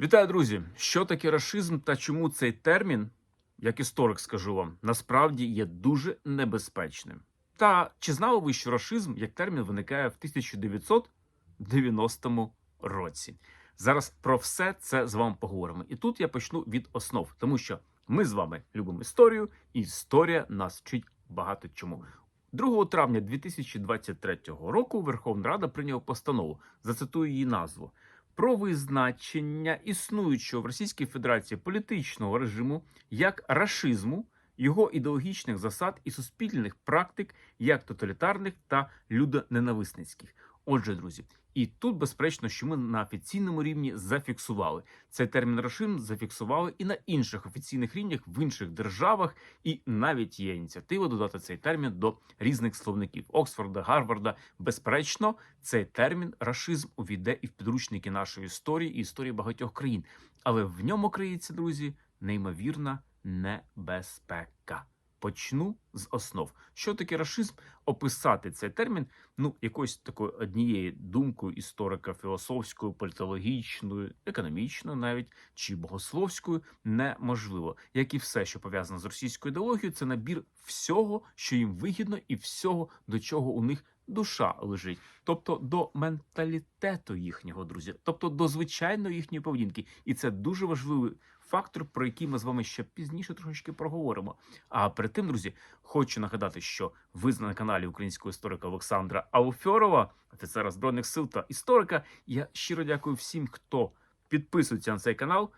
Вітаю, друзі! Що таке рашизм та чому цей термін, як історик скажу вам, насправді є дуже небезпечним? Та чи знали ви, що рашизм як термін виникає в 1990 році? Зараз про все це з вами поговоримо. І тут я почну від основ, тому що ми з вами любимо історію, і історія нас вчить багато чому. 2 травня 2023 року Верховна Рада прийняла постанову. Зацитую її назву про визначення існуючого в Російській Федерації політичного режиму як рашизму, його ідеологічних засад і суспільних практик, як тоталітарних та людоненависницьких. Отже, друзі, і тут безперечно, що ми на офіційному рівні зафіксували цей термін рашизм зафіксували і на інших офіційних рівнях в інших державах, і навіть є ініціатива додати цей термін до різних словників Оксфорда, Гарварда. Безперечно, цей термін рашизм увійде і в підручники нашої історії і історії багатьох країн. Але в ньому криється, друзі, неймовірна небезпека. Почну з основ. Що таке рашизм? Описати цей термін, ну, якоюсь такою однією думкою історика філософською, політологічною, економічною, навіть чи богословською, неможливо. Як і все, що пов'язане з російською ідеологією, це набір всього, що їм вигідно, і всього, до чого у них душа лежить, тобто до менталітету їхнього друзі, тобто до звичайної їхньої поведінки, і це дуже важливий фактор, про який ми з вами ще пізніше трошечки проговоримо. А перед тим, друзі, хочу нагадати, що ви на каналі українського історика Олександра Ауфьорова, офіцера збройних сил та історика. Я щиро дякую всім, хто підписується на цей канал,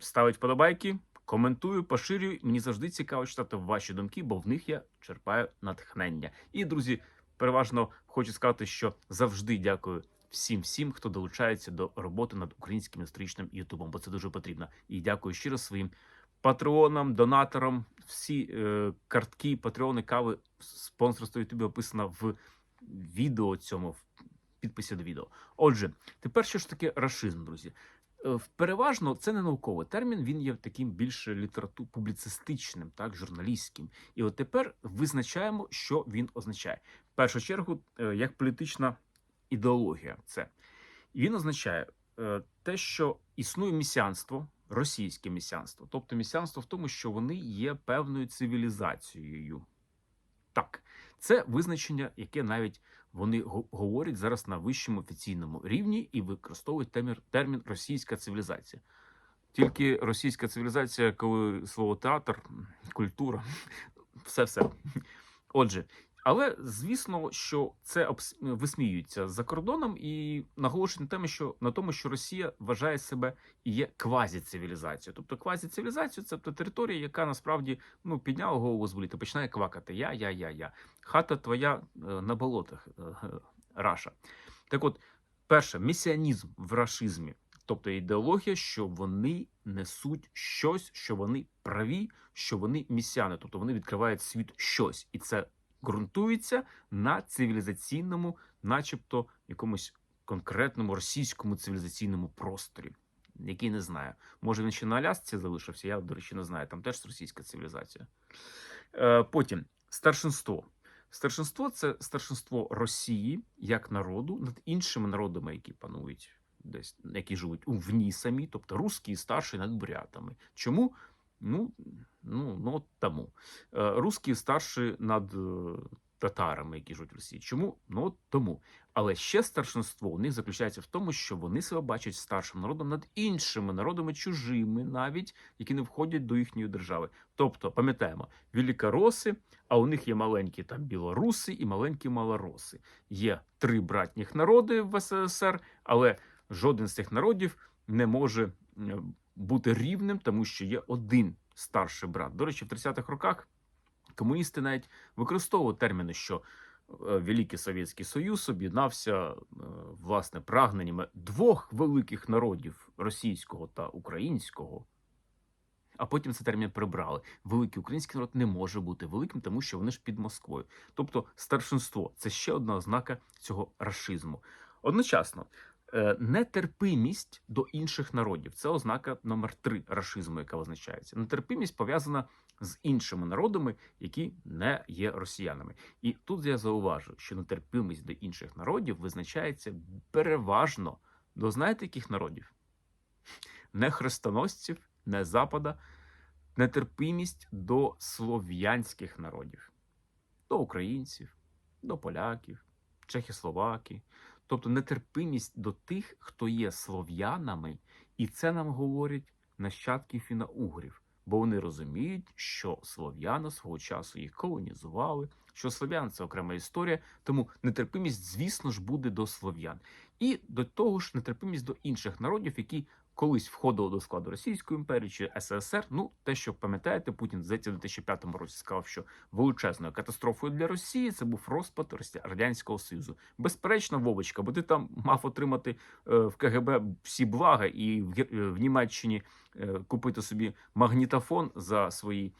ставить вподобайки. Коментую, поширюю. Мені завжди цікаво читати ваші думки, бо в них я черпаю натхнення. І друзі, переважно хочу сказати, що завжди дякую всім, всім, хто долучається до роботи над українським історичним Ютубом, бо це дуже потрібно. І дякую щиро своїм патреонам, донаторам. Всі е, картки, патреони, кави, спонсорство Ютубі описано в відео цьому, в підписі до відео. Отже, тепер що ж таке рашизм, друзі? Е, Переважно це не науковий термін, він є таким більше літерату публіцистичним, так журналістським. І от тепер визначаємо, що він означає. В першу чергу, е, як політична ідеологія, це І він означає е, те, що існує місіанство, російське місіанство, тобто місіанство в тому, що вони є певною цивілізацією. Так, це визначення, яке навіть вони говорять зараз на вищому офіційному рівні і використовують термін, термін російська цивілізація. Тільки російська цивілізація, коли слово театр, культура, все все. Отже, але звісно, що це обс- висміюється за кордоном і наголошують на тому, що на тому, що Росія вважає себе і є квазіцивілізацією. Тобто квазіцивілізація це тобто територія, яка насправді ну підняла голову з боліт починає квакати. Я, я, я, я. Хата твоя е, на болотах, е, е, Раша. Так от, перше, місіанізм в рашизмі, тобто ідеологія, що вони несуть щось, що вони праві, що вони місіани, тобто вони відкривають світ щось, і це ґрунтується на цивілізаційному, начебто, якомусь конкретному російському цивілізаційному просторі. Який не знаю. Може він ще на Алясці залишився, я, до речі, не знаю. Там теж російська цивілізація. Е, потім старшинство. Старшинство це старшинство Росії як народу над іншими народами, які панують десь, які живуть увні самі, тобто русські старші над бурятами. Чому? Ну, ну, ну от тому. Е, Русські старші над е, татарами, які живуть в Росії. Чому? Ну от тому. Але ще старшинство у них заключається в тому, що вони себе бачать старшим народом над іншими народами, чужими, навіть які не входять до їхньої держави. Тобто, пам'ятаємо, великороси, а у них є маленькі там білоруси і маленькі малороси. Є три братніх народи в СССР, але жоден з цих народів не може бути рівним, тому що є один старший брат. До речі, в 30-х роках комуністи навіть використовували терміни, що е, Великий Совєтський Союз об'єднався е, власне прагненнями двох великих народів російського та українського. А потім цей термін прибрали. Великий український народ не може бути великим, тому що вони ж під Москвою. Тобто старшинство це ще одна ознака цього рашизму. Одночасно, нетерпимість до інших народів це ознака номер три рашизму, яка визначається. Нетерпимість пов'язана з іншими народами, які не є росіянами. І тут я зауважу, що нетерпимість до інших народів визначається переважно до знаєте яких народів? не хрестоносців, не Запада, нетерпимість до слов'янських народів, до українців, до поляків, чехословаків. Тобто нетерпимість до тих, хто є слов'янами, і це нам говорять нащадки фіно-угрів, бо вони розуміють, що слов'яни свого часу їх колонізували, що слов'ян це окрема історія, тому нетерпимість, звісно ж, буде до слов'ян. І до того ж, нетерпимість до інших народів, які колись входили до складу Російської імперії чи СССР. Ну, те, що пам'ятаєте, Путін здається, в 2005 році сказав, що величезною катастрофою для Росії це був розпад Радянського Союзу. Безперечно, Вовочка, бо ти там мав отримати е, в КГБ всі блага і в, е, Німеччині е, купити собі магнітофон за свої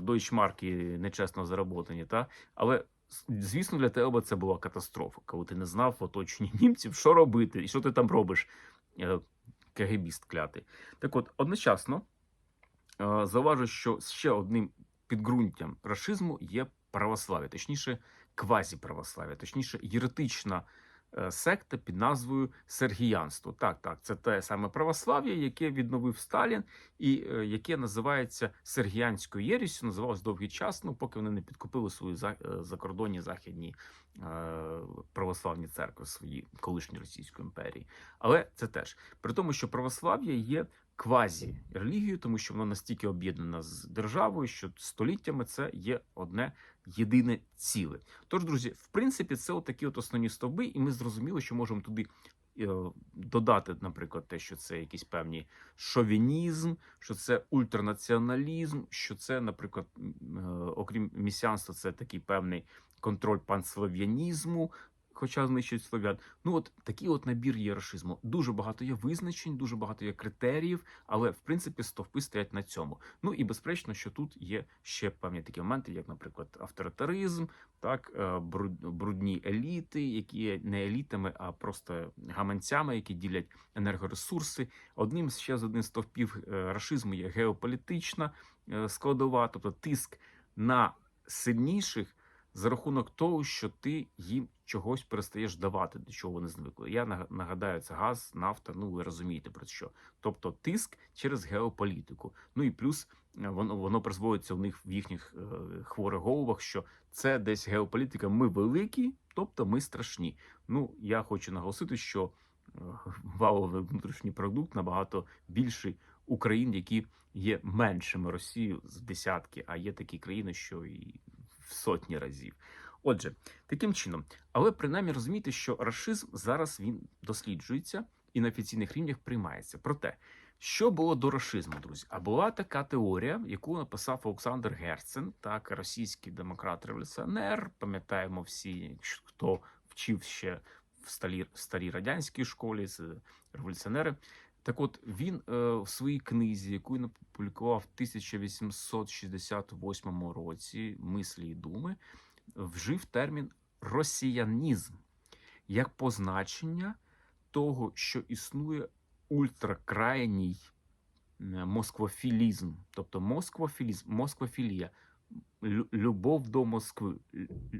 дойчмарки нечесно заработані. Та? Але звісно, для тебе це була катастрофа, коли ти не знав в оточенні німців, що робити і що ти там робиш. КГБіст клятий. Так от, одночасно е, зауважу, що ще одним підґрунтям рашизму є православ'я, точніше, квазіправослав'я, точніше, єретична секта під назвою Сергіянство. Так, так, це те саме православ'я, яке відновив Сталін, і е, яке називається Сергіянською єрісю, називалось довгий час, ну поки вони не підкупили свої е, закордонні західні е, православні церкви, свої колишні Російської імперії. Але це теж при тому, що православ'я є квазі релігією, тому що воно настільки об'єднана з державою, що століттями це є одне єдине ціле. Тож, друзі, в принципі, це отакі от основні стовби, і ми зрозуміли, що можемо туди. е, Додати, наприклад, те, що це якийсь певний шовінізм, що це ультранаціоналізм, що це, наприклад, е, окрім місіанства, це такий певний контроль панслав'янізму, хоча знищують слов'ян. Ну от такий от набір є рашизму. Дуже багато є визначень, дуже багато є критеріїв, але в принципі стовпи стоять на цьому. Ну і безперечно, що тут є ще певні такі моменти, як, наприклад, авторитаризм, так е, бруд- брудні еліти, які є не елітами, а просто гаманцями, які ділять енергоресурси. Одним ще з одним стовпів е, рашизму є геополітична е, складова, тобто тиск на сильніших за рахунок того, що ти їм чогось перестаєш давати, до чого вони звикли. Я нага- нагадаю, це газ, нафта. Ну ви розумієте про що. Тобто тиск через геополітику. Ну і плюс е, воно воно призводиться в них в їхніх е, хворих головах, що це десь геополітика. Ми великі, тобто ми страшні. Ну я хочу наголосити, що е, валовий внутрішній продукт набагато більший у країн, які є меншими Росією з десятки, а є такі країни, що і в сотні разів. Отже, таким чином, але принаймні розумієте, що рашизм зараз він досліджується і на офіційних рівнях приймається. Проте, що було до рашизму, друзі? А була така теорія, яку написав Олександр Герцен, так російський демократ-революціонер. Пам'ятаємо всі, хто вчив ще в старій, старій радянській школі, з революціонери. Так от він е, в своїй книзі, яку він опублікував в 1868 році, мислі і думи, вжив термін росіянізм як позначення того, що існує ультракрайній е, москвофілізм, тобто москвофілізм, москвофілія, любов до Москви,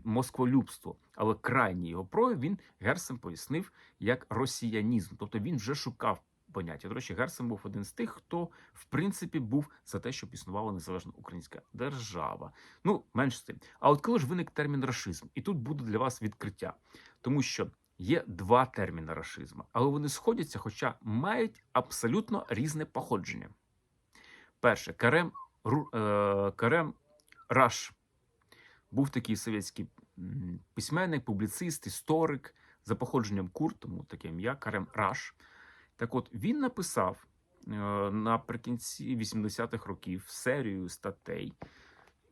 москволюбство. Але крайній його прояв він Герсен пояснив як росіянізм, тобто він вже шукав поняття. До речі, Герсен був один з тих, хто в принципі був за те, щоб існувала незалежна українська держава. Ну, менш з тим. А от коли ж виник термін рашизм, і тут буде для вас відкриття, тому що є два терміни рашизму, але вони сходяться, хоча мають абсолютно різне походження. Перше, Карем, Ру- е, Карем Раш був такий совєтський письменник, публіцист, історик за походженням курт, тому таке ім'я Карем Раш. Так от він написав е, наприкінці 80-х років серію статей,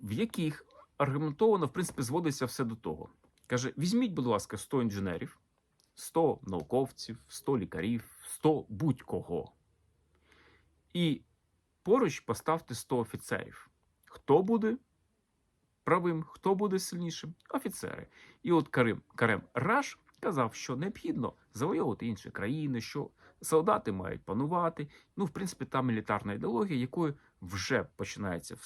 в яких аргументовано, в принципі, зводиться все до того. Каже: візьміть, будь ласка, 100 інженерів, 100 науковців, 100 лікарів, 100 будь-кого. І поруч поставте 100 офіцерів. Хто буде правим, хто буде сильнішим? Офіцери. І от Карим, Карем Раш казав, що необхідно завойовувати інші країни, що солдати мають панувати. Ну, в принципі, та мілітарна ідеологія, якою вже починається е,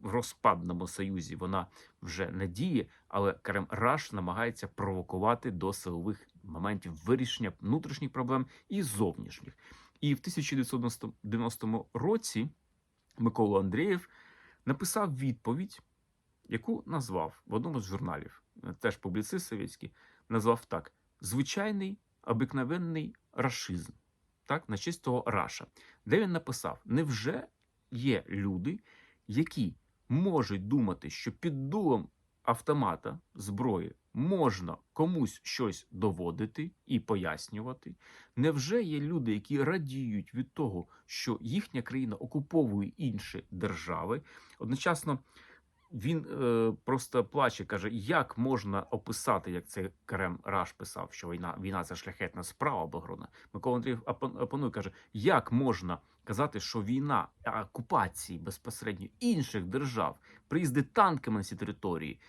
в розпадному союзі, вона вже не діє, але Карем Раш намагається провокувати до силових моментів вирішення внутрішніх проблем і зовнішніх. І в 1990 році Микола Андрієв написав відповідь, яку назвав в одному з журналів, е, теж публіцист совєтський, назвав так: звичайний обикновенний рашизм, так, на честь того Раша, де він написав: невже є люди, які можуть думати, що під дулом автомата зброї можна комусь щось доводити і пояснювати? Невже є люди, які радіють від того, що їхня країна окуповує інші держави? Одночасно він е, просто плаче, каже, як можна описати, як це Карем Раш писав, що війна війна це шляхетна справа оборона. Микола Андрієв опон- опонує, каже, як можна казати, що війна окупації безпосередньо інших держав, приїзди танками на ці території.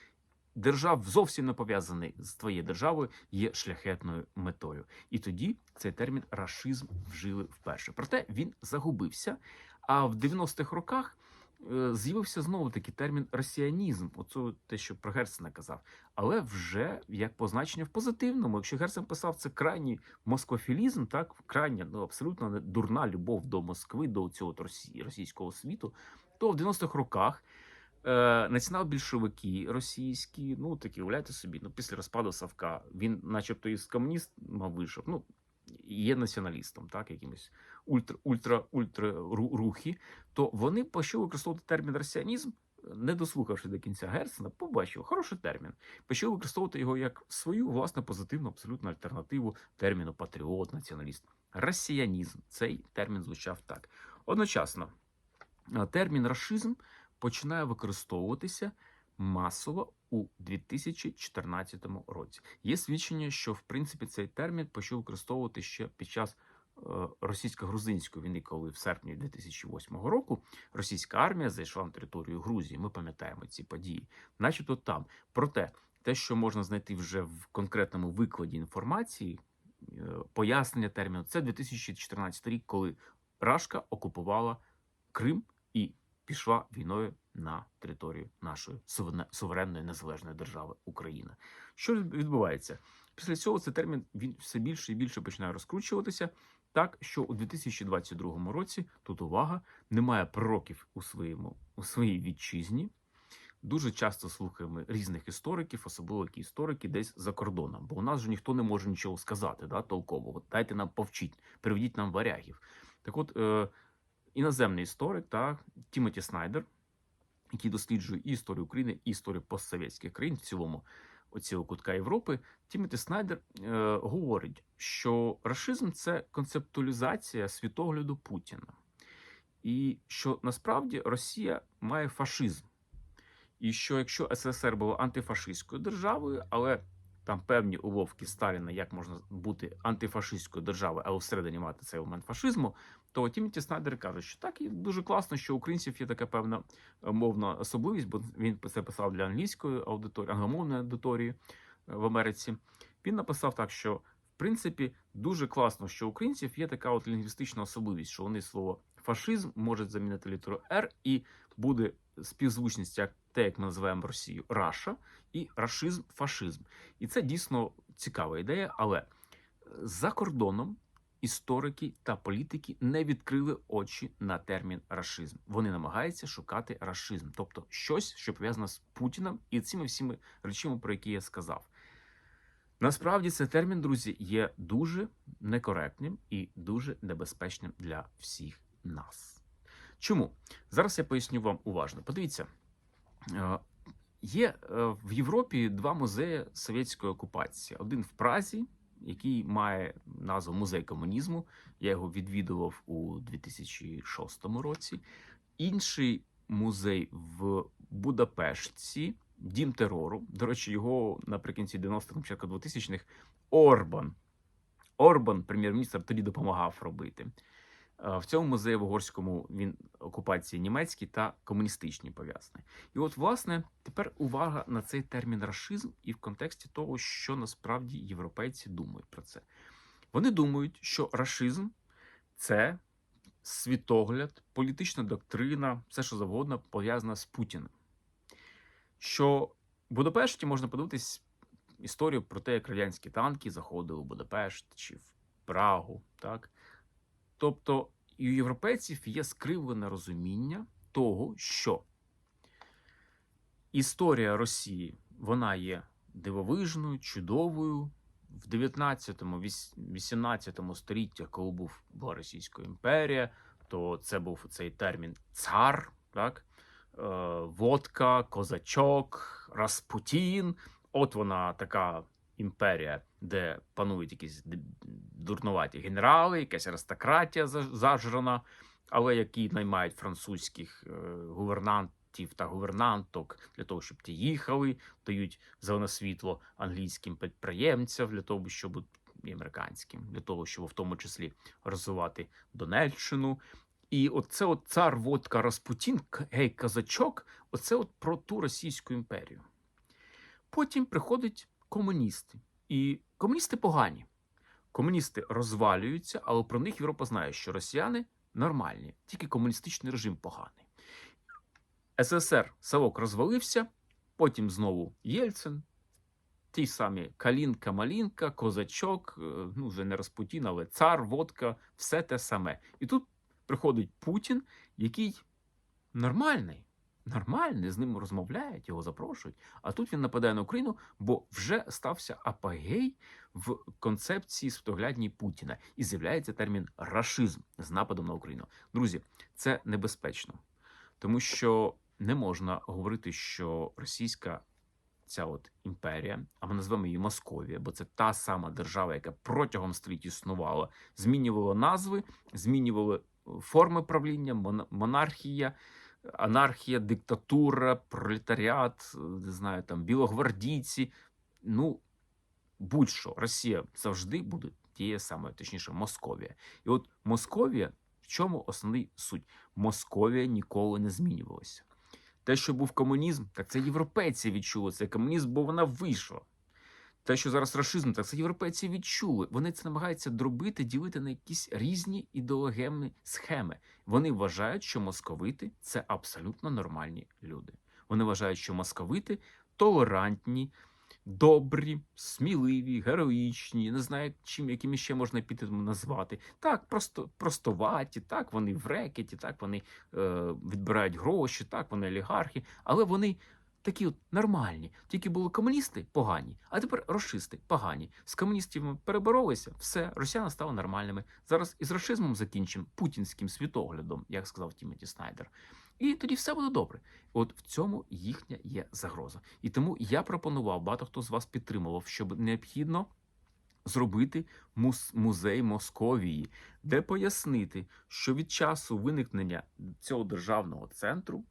Держав зовсім не пов'язаний з твоєю державою, є шляхетною метою. І тоді цей термін рашизм вжили вперше. Проте він загубився. А в 90-х роках з'явився знову такий термін росіянізм. Оце те, що про Герцена казав. Але вже як позначення в позитивному. Якщо Герцен писав це крайній москофілізм, так крайня, ну абсолютно не дурна любов до Москви, до цього російського світу, то в 90-х роках. Е, націонал-більшовики російські, ну такі, уявляйте собі, ну після розпаду Савка він, начебто, із комуністом вийшов, ну є націоналістом, так, якимось ультра, ультра, ультра рухи, то вони почали використовувати термін росіанізм, не дослухавши до кінця Герцена, побачив хороший термін. Почали використовувати його як свою власне позитивну абсолютно альтернативу терміну патріот, націоналіст. Росіянізм цей термін звучав так. Одночасно, е, термін рашизм починає використовуватися масово у 2014 році. Є свідчення, що в принципі цей термін почав використовувати ще під час е, російсько-грузинської війни, коли в серпні 2008 року російська армія зайшла на територію Грузії. Ми пам'ятаємо ці події, начебто там. Проте те, що можна знайти вже в конкретному викладі інформації, е, пояснення терміну, це 2014 рік, коли Рашка окупувала Крим і пішла війною на територію нашої суверенної незалежної держави Україна. Що відбувається? Після цього цей термін він все більше і більше починає розкручуватися. Так що у 2022 році тут увага немає пророків у своєму у своїй вітчизні. Дуже часто слухаємо різних істориків, особливо які історики десь за кордоном, бо у нас же ніхто не може нічого сказати, да, толкового. Дайте нам повчіть, приведіть нам варягів. Так от, е, іноземний історик та Тімоті Снайдер, який досліджує і історію України, і історію постсовєтських країн, в цілому оцього кутка Європи, Тімоті Снайдер е, говорить, що рашизм це концептуалізація світогляду Путіна, і що насправді Росія має фашизм, і що якщо СССР було антифашистською державою, але там певні уловки Сталіна, як можна бути антифашистською державою, але всередині мати цей момент фашизму, то Тімоті Снайдер каже, що так і дуже класно, що українців є така певна е, мовна особливість, бо він це писав для англійської аудиторії, англомовної аудиторії е, в Америці. Він написав так, що в принципі дуже класно, що українців є така от лінгвістична особливість, що вони слово фашизм можуть замінити літеру Р, і буде співзвучність як те, як ми називаємо Росію, Раша, і рашизм, фашизм. І це дійсно цікава ідея, але за кордоном історики та політики не відкрили очі на термін рашизм. Вони намагаються шукати рашизм, тобто щось, що пов'язане з Путіним і цими всіми речами, про які я сказав. Насправді цей термін, друзі, є дуже некоректним і дуже небезпечним для всіх нас. Чому? Зараз я поясню вам уважно. Подивіться, е, є е, в Європі два музеї совєтської окупації: один в Празі, який має назву Музей комунізму. Я його відвідував у 2006 році. Інший музей в Будапештці, Дім терору. До речі, його наприкінці 90-х, початку 2000-х Орбан. Орбан, прем'єр-міністр, тоді допомагав робити. Е, В цьому музеї в угорському він окупації німецькі та комуністичні пов'язані. І от, власне, тепер увага на цей термін рашизм і в контексті того, що насправді європейці думають про це. Вони думають, що рашизм це світогляд, політична доктрина, все що завгодно пов'язане з Путіним. Що в Будапешті можна подивитись історію про те, як радянські танки заходили у Будапешт чи в Прагу, так? Тобто і у європейців є скривлене розуміння того, що історія Росії вона є дивовижною, чудовою. В 19-18 століттях, коли був була Російська імперія, то це був цей термін цар, так? Е, водка, козачок, Распутін. От вона така імперія, де панують якісь дурнуваті генерали, якась аристократія зажрана, але які наймають французьких е, гувернантів та гувернанток для того, щоб ті їхали, дають зелене світло англійським підприємцям для того, щоб і американським, для того, щоб в тому числі розвивати Донеччину. І оце от цар водка Распутін, гей казачок, оце от про ту Російську імперію. Потім приходять комуністи. І комуністи погані. Комуністи розвалюються, але про них Європа знає, що росіяни нормальні, тільки комуністичний режим поганий. СССР Савок розвалився, потім знову Єльцин, ті самі Калінка, Малінка, Козачок, е, ну вже не Распутін, але цар, водка, все те саме. І тут приходить Путін, який нормальний, нормальний, з ним розмовляють, його запрошують. А тут він нападає на Україну, бо вже стався апогей в концепції світоглядній Путіна. І з'являється термін рашизм з нападом на Україну. Друзі, це небезпечно, тому що не можна говорити, що російська ця от імперія, а ми назвемо її Московія, бо це та сама держава, яка протягом століть існувала, змінювала назви, змінювала форми правління, мон- монархія, анархія, диктатура, пролетаріат, не знаю, там білогвардійці. Ну, будь-що, Росія завжди буде тією самою, точніше, Московія. І от Московія, в чому основний суть? Московія ніколи не змінювалася. Те, що був комунізм, так це європейці відчули цей комунізм, бо вона вийшла. Те, що зараз рашизм, так це європейці відчули. Вони це намагаються дробити, ділити на якісь різні ідеологемні схеми. Вони вважають, що московити це абсолютно нормальні люди. Вони вважають, що московити толерантні, добрі, сміливі, героїчні, не знаю, чим якими ще можна піти назвати. Так, просто простоваті, так, вони в рекеті, так, вони е, відбирають гроші, так, вони олігархи, але вони такі от нормальні. Тільки були комуністи погані, а тепер рашисти погані. З комуністів переборолися, все, росіяни стали нормальними. Зараз із рашизмом закінчимо путінським світоглядом, як сказав Тімоті Снайдер. І тоді все буде добре. От в цьому їхня є загроза. І тому я пропонував, багато хто з вас підтримував, щоб необхідно зробити музей Московії, де пояснити, що від часу виникнення цього державного центру,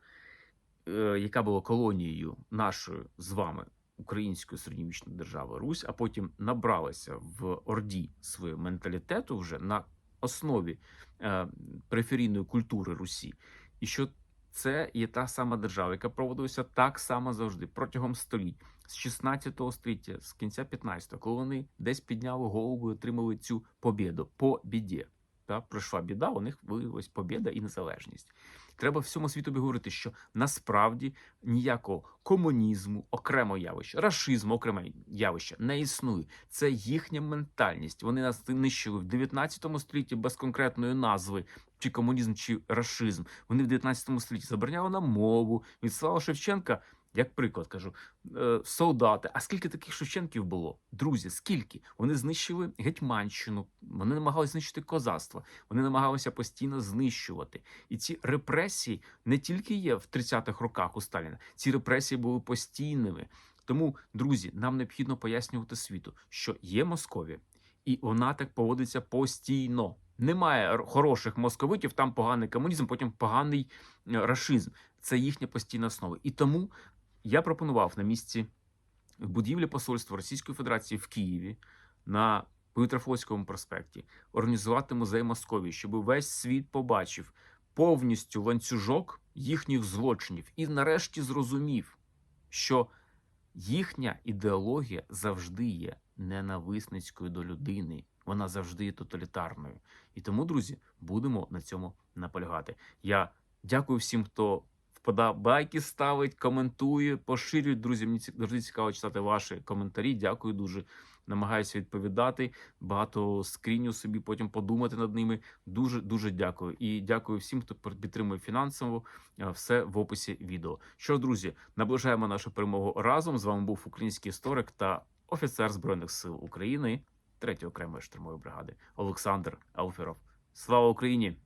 яка була колонією нашої з вами української середньовічної держави Русь, а потім набралася в Орді свого менталітету вже на основі е, периферійної культури Русі, і що це є та сама держава, яка проводилася так само завжди протягом століть, з 16 століття, з кінця 15-го, коли вони десь підняли голову і отримали цю побіду по біді. Та пройшла біда, у них виявилась побіда і незалежність. Треба всьому світу говорити, що насправді ніякого комунізму, окремо явище, рашизму, окреме явище не існує. Це їхня ментальність. Вони нас нищили в 19 столітті без конкретної назви, чи комунізм, чи рашизм. Вони в 19 столітті забороняли нам мову. Від Слава Шевченка, як приклад кажу, е, солдати. А скільки таких Шевченків було? Друзі, скільки? Вони знищили Гетьманщину, вони намагалися знищити козацтво, вони намагалися постійно знищувати. І ці репресії не тільки є в 30-х роках у Сталіна, ці репресії були постійними. Тому, друзі, нам необхідно пояснювати світу, що є Московія, і вона так поводиться постійно. Немає хороших московитів, там поганий комунізм, потім поганий е, рашизм. Це їхня постійна основа. І тому я пропонував на місці будівлі посольства Російської Федерації в Києві на Петрофлотському проспекті організувати музей Московії, щоб весь світ побачив повністю ланцюжок їхніх злочинів і нарешті зрозумів, що їхня ідеологія завжди є ненависницькою до людини. Вона завжди є тоталітарною. І тому, друзі, будемо на цьому наполягати. Я дякую всім, хто вподобайки ставить, коментує, поширює. Друзі, мені завжди цікаво читати ваші коментарі. Дякую дуже. намагаюся відповідати. Багато скріню собі потім подумати над ними. Дуже дуже дякую. І дякую всім, хто підтримує фінансово. Е, Все в описі відео. Що ж, друзі, наближаємо нашу перемогу разом. З вами був український історик та офіцер збройних сил України 3 окремої штурмової бригади Олександр Алферов. Слава Україні!